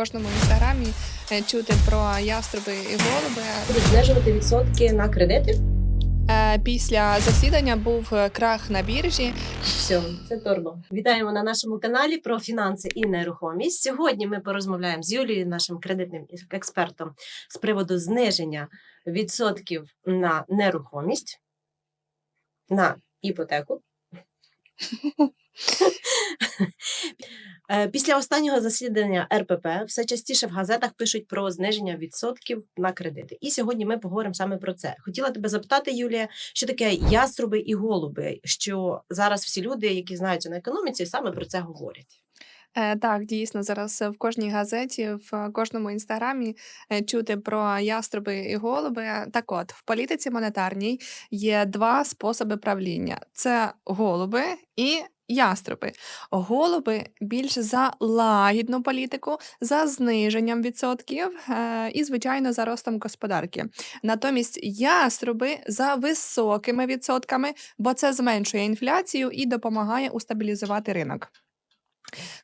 кожному інстаграмі е, чути про яструби і голуби. Будуть знижувати відсотки на кредити. Е, Після засідання був е, крах на біржі. Все, це торбо. Вітаємо на нашому каналі про фінанси і нерухомість. Сьогодні ми порозмовляємо з Юлією, нашим кредитним експертом, з приводу зниження відсотків на нерухомість, на іпотеку. Е, Після останнього засідання РПП все частіше в газетах пишуть про зниження відсотків на кредити. І сьогодні ми поговоримо саме про це. Хотіла тебе запитати, Юлія, що таке яструби і голуби? Що зараз всі люди, які знаються на економіці, саме про це говорять. Е, Так, дійсно, зараз в кожній газеті, в кожному інстаграмі е, чути про яструби і голуби. Так от, в політиці монетарній є два способи правління: це голуби і яструби. Голуби більш за лагідну політику, за зниженням відсотків е, і, звичайно, за ростом господарки. Натомість яструби за високими відсотками, бо це зменшує інфляцію і допомагає устабілізувати ринок.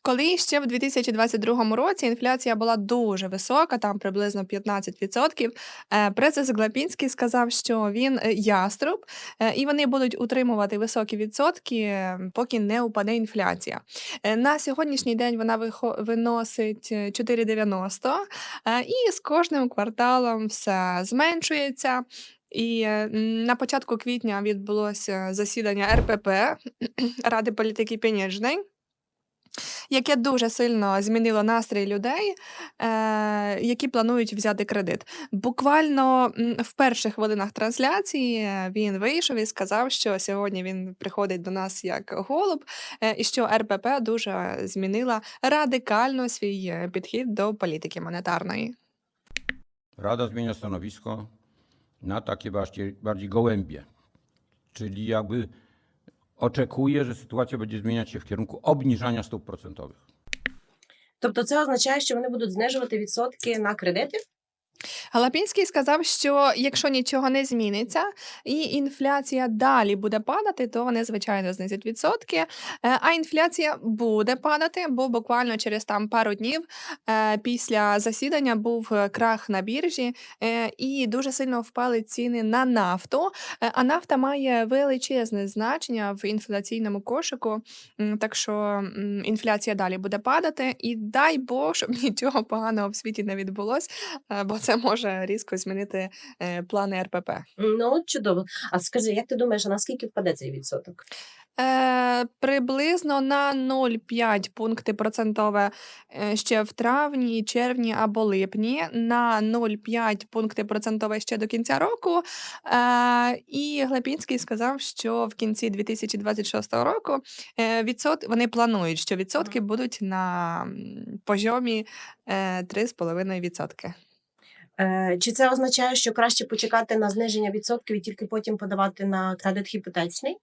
Коли ще в 2022 році інфляція була дуже висока, там приблизно 15%, е, Прецес Глапінський сказав, що він е, яструб, е, і вони будуть утримувати високі відсотки, е, поки не упаде інфляція. На сьогоднішній день вона виносить е, 4,90, е, і з кожним кварталом все зменшується. І на початку квітня відбулося засідання РПП Ради політики пенежної, яке дуже сильно змінило настрій людей, е, які планують взяти кредит. Буквально в перших хвилинах трансляції е, він вийшов і сказав, що сьогодні він приходить до нас як голуб, е, і що РПП дуже змінила радикально свій е, підхід до політики монетарної. Rada zmienia stanowisko na takie bardziej, bardziej gołębie. Czyli jakby oczekuje, że sytuacja będzie zmieniać się w kierunku obniżania stóp procentowych. Тобто, це означає, що вони будуть знижувати відсотки на кредити. Галапінський сказав, що якщо нічого не зміниться і інфляція далі буде падати, то вони звичайно знизять відсотки. Е, А інфляція буде падати, бо буквально через там пару днів е, після засідання був е, крах на біржі, і дуже сильно впали ціни на нафту. А нафта має величезне значення в інфляційному кошику. Так що інфляція далі буде падати, і дай Бог, щоб нічого поганого в світі не відбулось, бо це може різко змінити е, плани РПП. Ну, чудово. А скажи, як ти думаєш, а наскільки впаде цей відсоток? Е, приблизно на 0,5 пункти процентове е, ще в травні, червні або липні, на 0,5 пункти процентове ще до кінця року. Е, і Глепінський сказав, що в кінці 2026 року е, відсот... вони планують, що відсотки будуть на пожомі е, 3,5%. Е, чи це означає, що краще почекати на зниження відсотків і тільки потім подавати на кредит гіпотечний?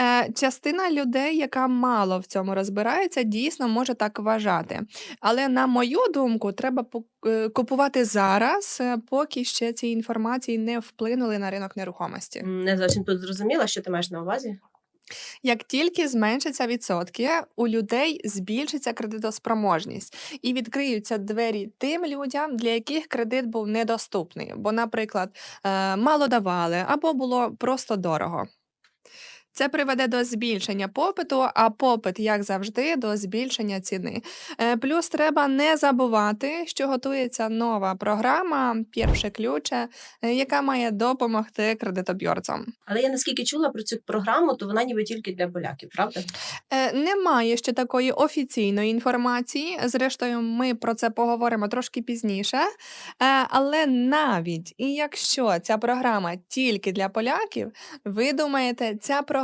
Е, частина людей, яка мало в цьому розбирається, дійсно може так вважати. Але на мою думку, треба е, купувати зараз, поки ще ці інформації не вплинули на ринок нерухомості. Не зовсім тут зрозуміла, що ти маєш на увазі. Як тільки зменшаться відсотки, у людей збільшиться кредитоспроможність і відкриються двері тим людям, для яких кредит був недоступний, бо, наприклад, е, мало давали або було просто дорого. Це приведе до збільшення попиту, а попит, як завжди, до збільшення ціни. Е, Плюс треба не забувати, що готується нова програма Перше ключе, е, яка має допомогти кредитобірцям. Але я наскільки чула про цю програму, то вона ніби тільки для поляків, правда? Е, Немає ще такої офіційної інформації. Зрештою, ми про це поговоримо трошки пізніше. Але навіть і якщо ця програма тільки для поляків, ви думаєте, ця програма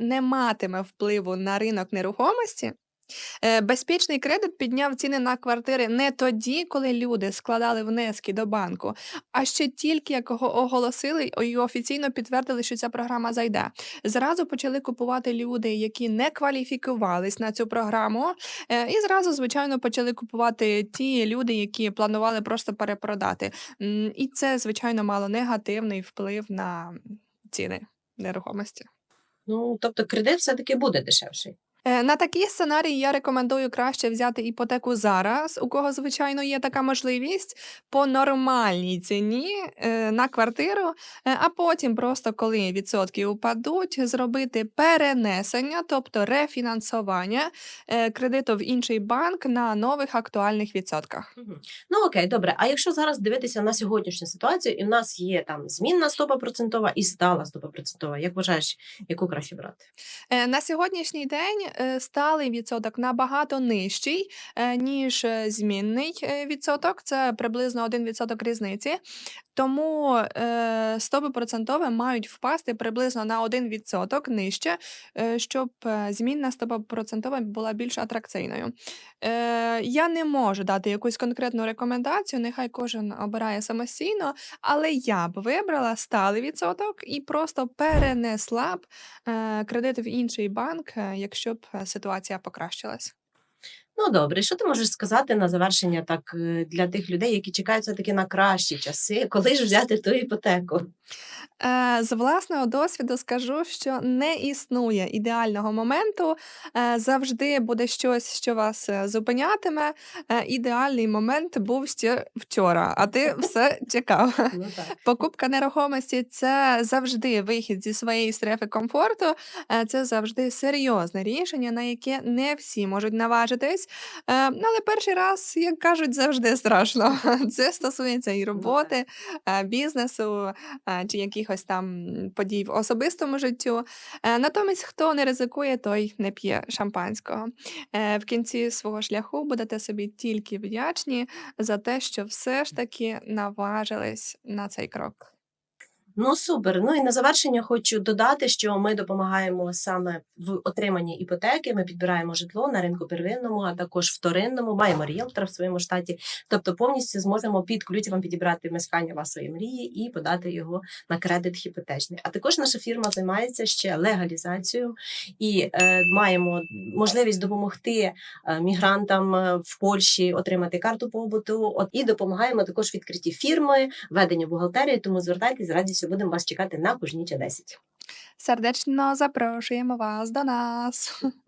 не матиме впливу на ринок нерухомості? Е, Безпечний кредит підняв ціни на квартири не тоді, коли люди складали внески до банку, а ще тільки як оголосили і офіційно підтвердили, що ця програма зайде. Зразу почали купувати люди, які не кваліфікувались на цю програму, е, і зразу, звичайно, почали купувати ті люди, які планували просто перепродати. І це, звичайно, мало негативний вплив на ціни нерухомості. Ну тобто, кредит все-таки буде дешевший. Е, На такий сценарій я рекомендую краще взяти іпотеку зараз, у кого, звичайно, є така можливість, по нормальній ціні е, на квартиру, е, а потім просто коли відсотки упадуть, зробити перенесення, тобто рефінансування е, кредиту в інший банк на нових актуальних відсотках. Мгм. Ну окей, добре. А якщо зараз дивитися на сьогоднішню ситуацію, і в нас є там змінна стопа процентова і стала стопа процентова, як вважаєш, яку краще брати? Е, На сьогоднішній день сталий відсоток набагато нижчий, е, ніж е, змінний е, відсоток. Це приблизно 1 відсоток різниці. Тому е, стопи процентові мають впасти приблизно на 1 відсоток нижче, е, щоб е, змінна стопа процентова була більш атракційною. Е, я не можу дати якусь конкретну рекомендацію, нехай кожен обирає самостійно, але я б вибрала сталий відсоток і просто перенесла б е, кредит в інший банк, е, якщо е, ситуація покращилась. Ну добре, що ти можеш сказати на завершення так е, для тих людей, які чекають все таки на кращі часи, коли ж взяти ту іпотеку? Е, З власного досвіду скажу, що не існує ідеального моменту. Е, Завжди буде щось, що вас зупинятиме. Ідеальний момент був ще вчора, а ти все чекав. Ну. Покупка нерухомості це завжди вихід зі своєї стрефи комфорту. Це завжди серйозне рішення, на яке не всі можуть наважитись. Е, Але перший раз, як кажуть, завжди страшно. Це стосується і роботи, е, бізнесу е, чи якихось там подій в особистому життю. Натомість, хто не ризикує, той не п'є шампанського. В кінці свого шляху будете собі тільки вдячні за те, що все ж таки наважились на цей крок. Ну супер. Ну і на завершення хочу додати, що ми допомагаємо саме в отриманні іпотеки. Ми підбираємо житло на ринку первинному, а також вторинному. Маємо ріелтора в своєму штаті. Тобто повністю зможемо під ключ вам підібрати мешкання вашої мрії і подати його на кредит іпотечний. А також наша фірма займається ще легалізацією і е, маємо можливість допомогти е, мігрантам е, в Польщі отримати карту побуту. От і допомагаємо також відкритті фірми, веденню бухгалтерії. Тому звертайтесь з радістю будемо вас чекати на Кужніча 10. Сердечно запрошуємо вас до нас.